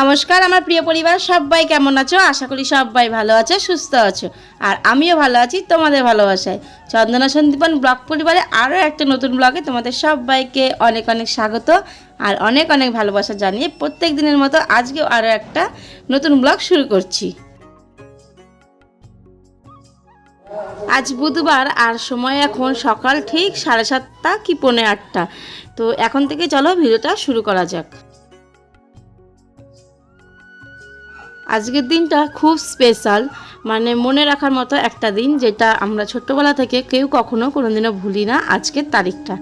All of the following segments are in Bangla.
নমস্কার, আমার প্রিয় পরিবার, সবাই কেমন আছো? আশা করি সবাই ভালো আছো, সুস্থ আছো। আর আমিও ভালো আছি, তোমাদের ভালোবাসায়। চন্দনা সন্দীপন ব্লগ পরিবারে আরও একটা নতুন ব্লগে তোমাদের সবাইকে অনেক অনেক স্বাগত আর অনেক অনেক ভালোবাসা জানিয়ে প্রত্যেক দিনের মতো আজকেও আরও একটা নতুন ব্লগ শুরু করছি। আজ বুধবার আর সময় এখন সকাল ঠিক সাড়ে সাতটা কি পৌনে আটটা। তো এখন থেকে চলো ভিডিওটা শুরু করা যাক। আজকের দিনটা খুব স্পেশাল মানে মনে রাখার মতো একটা দিন যেটা আমরা ছোট্টবেলা থেকে কেউ কখনো কোনোদিনও ভুলি না আজকের তারিখটা।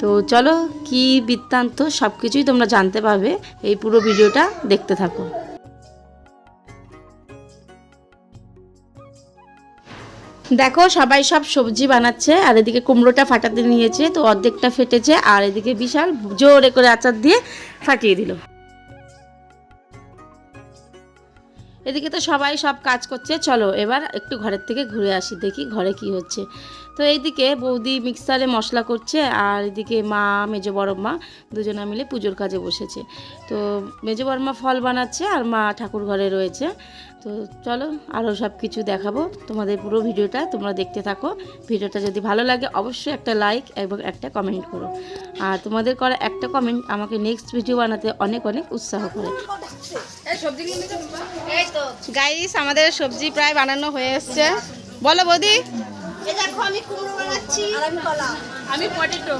তো চলো কি বৃত্তান্ত সব কিছুই তোমরা জানতে পারবে, এই পুরো ভিডিওটা দেখতে থাকো। দেখো সবাই সব সবজি বানাচ্ছে, আর এদিকে কুমড়োটা ফাটাতে নিয়েছে, তো অর্ধেকটা ফেটেছে, আর এদিকে বিশাল জোরে করে আচার দিয়ে ফাটিয়ে দিল। এদিকে তো সবাই সব কাজ করছে, চলো এবার একটু ঘরের থেকে ঘুরে আসি, দেখি ঘরে কি হচ্ছে। তো এইদিকে বৌদি মিক্সারে মশলা করছে, আর এদিকে মা, মেজো বড় মা দুজনে মিলে পুজোর কাজে বসেছে। তো মেজো মা ফল বানাচ্ছে, আর মা ঠাকুর ঘরে রয়েছে। তো চলো আরও সব কিছু দেখাবো। তোমাদের পুরো ভিডিওটা তোমরা দেখতে থাকো। ভিডিওটা যদি ভালো লাগে, অবশ্যই একটা লাইক এবং একটা কমেন্ট করো। আর তোমাদের করা একটা কমেন্ট আমাকে নেক্সট ভিডিও বানাতে অনেক অনেক উৎসাহ করে। গাইস আমাদের সবজি প্রায় বানানো হয়ে এসছে। বলো বৌদি। আমি পটেটো।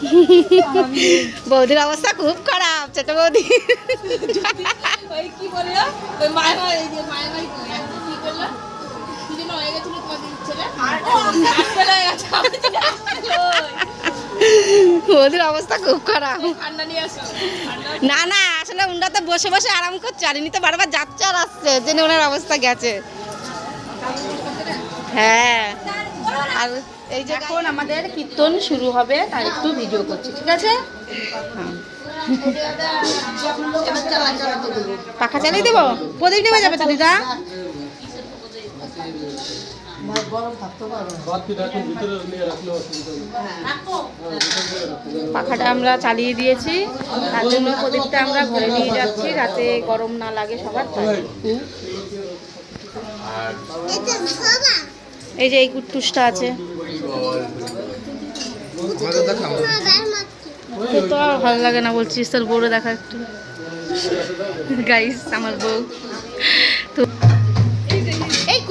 বৌদির অবস্থা খুব খারাপ ছোট বৌদি। কি বলল? কি করল তো বৌদির অবস্থা খুব খারাপ। না না আসলে উনাতে বসে বসে আরাম করছে আর তো বারবার যাচ্ছে আর আসছে জেনে ওনার অবস্থা গেছে। হ্যাঁ। আর এই যে এখন আমাদের কীর্তন শুরু হবে তার একটু ভিডিও করছি ঠিক আছে। পাখা চালিয়ে দেবো? প্রদীপ নেমে যাবে তো দিদা? পাখাটা আমরা চালিয়ে দিয়েছি। তার জন্য প্রদীপটা আমরা ঘরে নিয়ে যাচ্ছি। যাতে গরম না লাগে সবার এই। যে এই কুট্টুসটা আছে। তো আর ভালো লাগে না বলছিস তোর বউরে দেখা একটু। গাইস আমার বউ। তো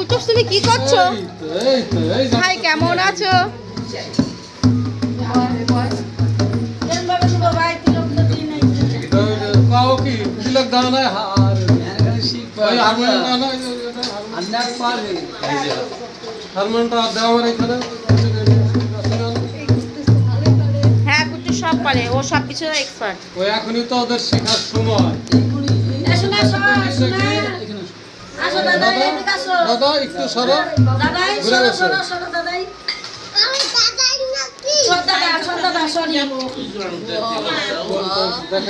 আশুতোষ তুমি কি করছ? ভাই কেমন আছো? হ্যাঁ কুটু সব পারে ও সব কিছু এক্সপার্ট ও এখনই তো ওদের শেখার সময়। দাদা একটু সরো। ঘুরে বসো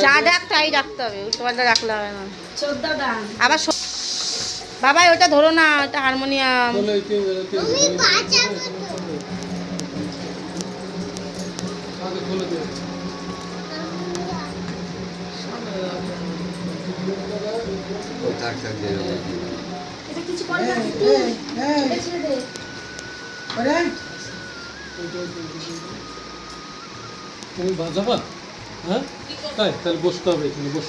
যা ডাক তাই ডাকতে হবে। উল্টোপাল্টা ডাকলে হবে না। আবার বাবা ওটা ধরো না ওটা হারমোনিয়াম। তুমি বাজাবা? হ্যাঁ? তাই তাহলে বসতে হবে এখানে বস।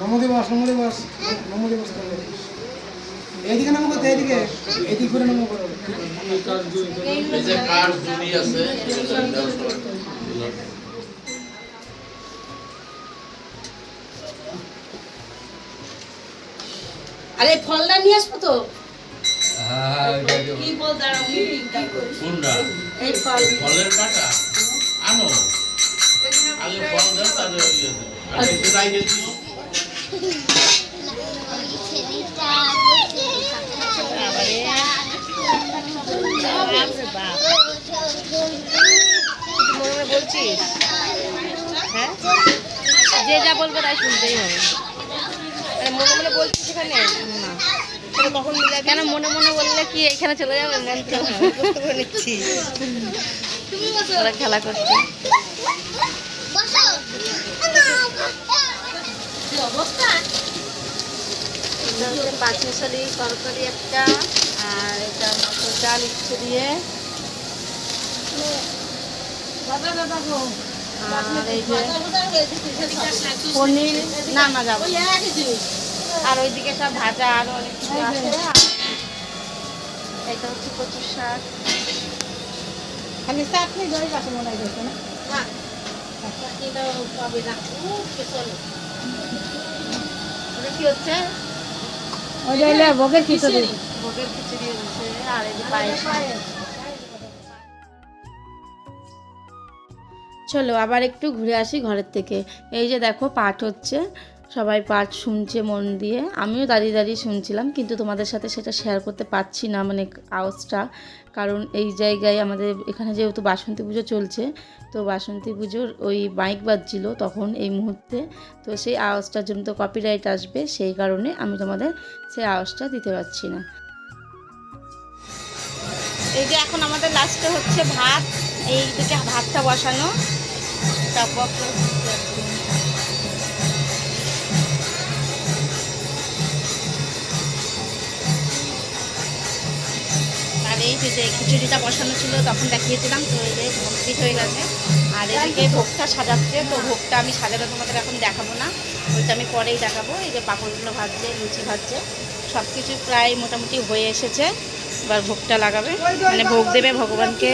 নমদে বস নমদে বস নমদে বস এইদিকে নামো করতে এইদিকে? এইদিকে ঘুরে নামো করো এই যে কার জুড়ি আছে। আরে ফলটা নিয়ে আসব তো? কি ফল দাঁড়াও এই ফল। ফলের কাটা? আনো। আগে ফল দেন তাহলে ইয়ে আগে সেটাই গেছি বলছিস? হ্যাঁ? যে যা বলবে তাই শুনতেই হবে। মনে মনে বলছিস এখানে? কখন কেন মনে মনে বললে কি এখানে চলে যাবে? মন তো নিচ্ছি ওরা খেলা করছে। হচ্ছে তরকারি একটা আর এটা মটর ডাল ইচ্ছে দিয়ে। আর এই যে পনির না না যাব আর ওইদিকে সব ভাজা আরও অনেক কিছু আছে। এটা হচ্ছে কচুর শাক। খালি চাটনি দই পাশে মনে হয় না? এটা কি হচ্ছে? ভোগের খিচুড়ি। ভোগের খিচুড়ি হচ্ছে। আর এই যে পায়েস। চলো আবার একটু ঘুরে আসি ঘরের থেকে। এই যে দেখো পাঠ হচ্ছে। সবাই পাঠ শুনছে মন দিয়ে। আমিও দাঁড়িয়ে দাঁড়িয়ে শুনছিলাম, কিন্তু তোমাদের সাথে সেটা শেয়ার করতে পারছি না মানে আওয়াজটা। কারণ এই জায়গায় আমাদের এখানে যেহেতু বাসন্তী পুজো চলছে, তো বাসন্তী পুজোর ওই মাইক বাজছিল তখন এই মুহূর্তে। তো সেই আওয়াজটার জন্য তো কপিরাইট আসবে, সেই কারণে আমি তোমাদের সেই আওয়াজটা দিতে পারছি না। এই যে এখন আমাদের লাস্টে হচ্ছে ভাত, এই দিকে ভাতটা বসানো। তারপর এই যে খিচুড়িটা বসানো ছিল, তখন দেখিয়েছিলাম, তো এই যে কমপ্লিট হয়ে গেছে। আর এদিকে ভোগটা সাজাচ্ছে, তো ভোগটা আমি সাজানো তোমাদের এখন দেখাবো না। ওইটা আমি পরেই দেখাবো। এই যে পাঁপড়গুলো ভাজছে, লুচি ভাজছে সব কিছু প্রায় মোটামুটি হয়ে এসেছে। এবার ভোগটা লাগাবে। মানে ভোগ দেবে ভগবানকে।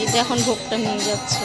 এই যে এখন ভোগটা নিয়ে যাচ্ছে।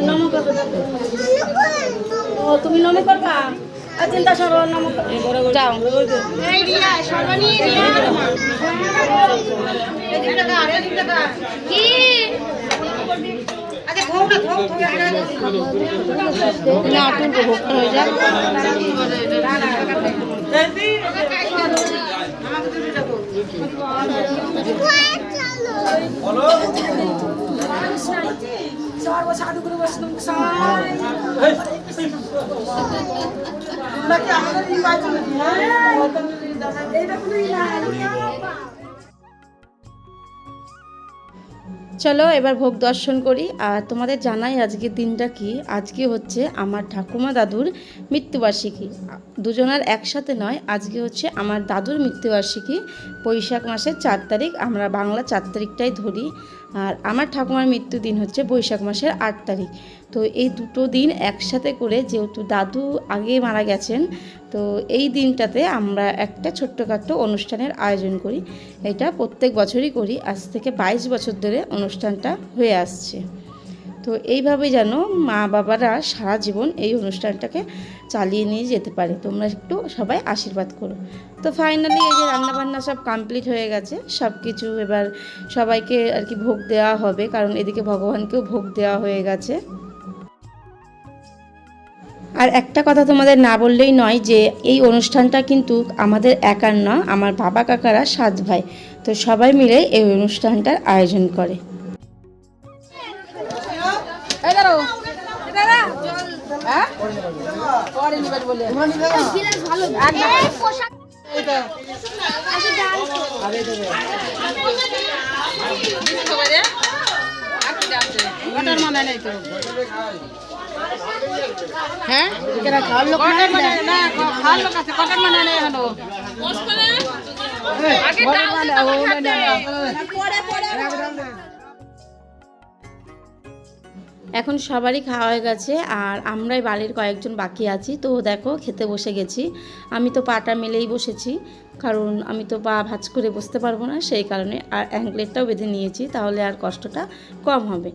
নমো করবে ও তুমি নমো করবা? আর চিন্তা করো নমো যাও। না তুলবো ভোগটা হয়ে যাক চলো, এবার ভোগ দর্শন করি। আর তোমাদের জানাই আজকের দিনটা কি? আজকে হচ্ছে আমার ঠাকুমা দাদুর মৃত্যুবার্ষিকী। দুজনার একসাথে নয়, আজকে হচ্ছে আমার দাদুর মৃত্যুবার্ষিকী। বৈশাখ মাসের চার তারিখ, আমরা বাংলা চার তারিখটাই ধরি। আর আমার ঠাকুমার মৃত্যু দিন হচ্ছে বৈশাখ মাসের আট তারিখ। তো এই দুটো দিন একসাথে করে যেহেতু দাদু আগে মারা গেছেন, তো এই দিনটাতে আমরা একটা ছোট্টখাট্ট অনুষ্ঠানের আয়োজন করি। এটা প্রত্যেক বছরই করি। আজ থেকে বাইশ বছর ধরে অনুষ্ঠানটা হয়ে আসছে। তো এইভাবে যেন মা বাবারা সারা জীবন এই অনুষ্ঠানটাকে চালিয়ে নিয়ে যেতে পারে। তোমরা একটু সবাই আশীর্বাদ করো। তো ফাইনালি এই যে রান্নাবান্না সব কমপ্লিট হয়ে গেছে সব কিছু এবার সবাইকে আর কি ভোগ দেওয়া হবে, কারণ এদিকে ভগবানকেও ভোগ দেওয়া হয়ে গেছে। আর একটা কথা তোমাদের না বললেই নয় যে, এই অনুষ্ঠানটা কিন্তু আমাদের একার না, আমার বাবা কাকারা সাত ভাই। তো সবাই মিলে এই অনুষ্ঠানটার আয়োজন করে। পরে নিবে বলে। তোমরা নিবে না। গিলাস ভালো। এই পোশাক। এটা আচ্ছা, আরে দেবে আর কি আছে ওটার মনে নেই তো। হ্যাঁ? কেন খাওয়ার লোক না। খাওয়ার লোক আছে কটার মানে নেই হলো আগে পরে পরে এখন সবারই খাওয়া হয়ে গেছে, আর আমরাই বাড়ির কয়েকজন বাকি আছি। তো দেখো, খেতে বসে গেছি। আমি তো পাটা মেলেই বসেছি, কারণ আমি তো পা ভাজ করে বসতে পারব না, সেই কারণে। আর অ্যাঙ্কলেটটাও বেঁধে নিয়েছি, তাহলে আর কষ্টটা কম হবে।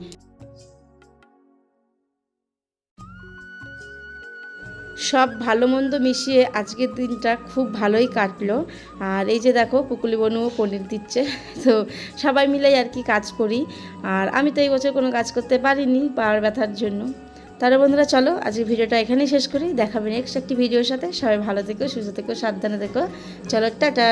সব ভালো মন্দ মিশিয়ে আজকের দিনটা খুব ভালোই কাটলো। আর এই যে দেখো, পুকুলি বনুও পনির দিচ্ছে। তো সবাই মিলেই আর কি কাজ করি। আর আমি তো এই বছর কোনো কাজ করতে পারিনি পাওয়ার ব্যথার জন্য। তাহলে বন্ধুরা চলো আজকে ভিডিওটা এখানেই শেষ করি। দেখাবে নেক্সট একটি ভিডিওর সাথে। সবাই ভালো থেকো, সুস্থ থেকো, সাবধানে থেকো। চলো, টাটা।